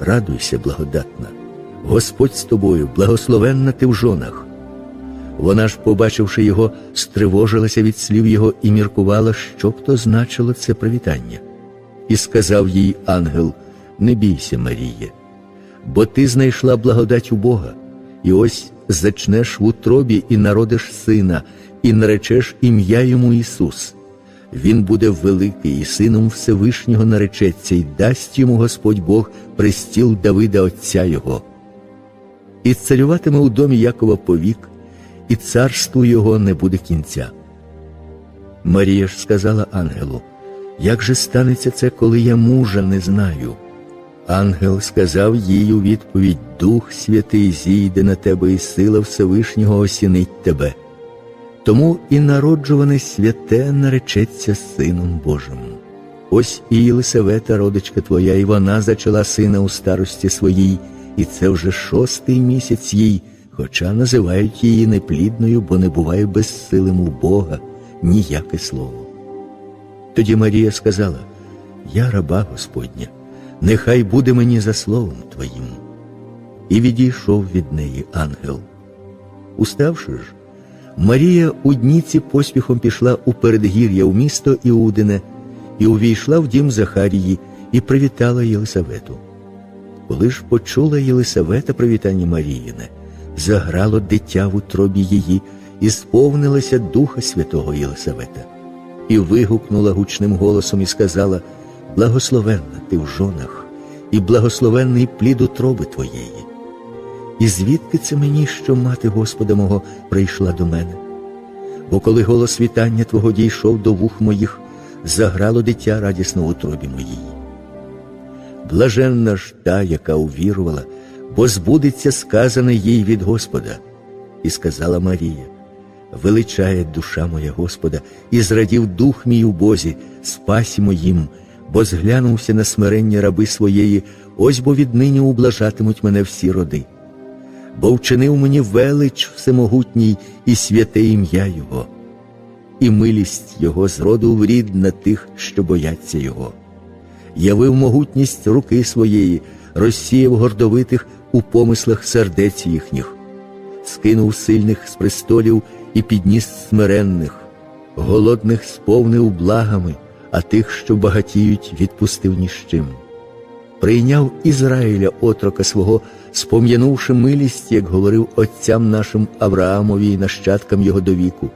Радуйся, благодатна, Господь з тобою, благословенна ти в жонах. Вона ж, побачивши його, стривожилася від слів його і міркувала, що б то значило це привітання. І сказав їй ангел: Не бійся, Маріє, бо ти знайшла благодать у Бога, і ось зачнеш в утробі і народиш сина, і наречеш ім'я йому Ісус. Він буде великий і сином Всевишнього наречеться, і дасть йому Господь Бог престіл Давида Отця Його. І царюватиме у домі Якова повік, і царству його не буде кінця. Марія ж сказала ангелу, як же станеться це, коли я мужа не знаю? Ангел сказав їй у відповідь Дух Святий зійде на тебе, і сила Всевишнього осінить тебе. Тому і народжуване святе наречеться Сином Божим. Ось і Єлисавета, родичка твоя, і вона зачала сина у старості своїй, і це вже шостий місяць їй, хоча називають її неплідною, бо не буває безсилим у Бога ніяке слово. Тоді Марія сказала: Я раба Господня, нехай буде мені за словом Твоїм. І відійшов від неї ангел. Уставши ж, Марія у дніці поспіхом пішла у передгір'я у місто Іудине і увійшла в дім Захарії і привітала Єлисавету. Коли ж почула Єлисавета привітання Маріїне, заграло дитя в утробі її, і сповнилася Духа Святого Єлисавета, і вигукнула гучним голосом і сказала: Благословенна ти в жонах, і благословенний плід утроби твоєї. І звідки це мені, що мати Господа мого прийшла до мене? Бо коли голос вітання Твого дійшов до вух моїх, заграло дитя радісно в утробі моїй. Блаженна ж та, яка увірувала, бо збудеться сказане їй від Господа. І сказала Марія: Величає душа моя Господа, і зрадів дух мій у Бозі, спасі моїм, бо зглянувся на смирення раби своєї, ось бо віднині ублажатимуть мене всі роди. Бо вчинив мені велич всемогутній і святе ім'я Його, і милість Його зроду в рід на тих, що бояться Його. Явив могутність руки своєї, розсіяв гордовитих у помислах сердець їхніх, скинув сильних з престолів і підніс смиренних, голодних сповнив благами, а тих, що багатіють, відпустив ні з чим. Прийняв Ізраїля отрока свого, спом'янувши милість, як говорив отцям нашим Авраамові і нащадкам його до віку.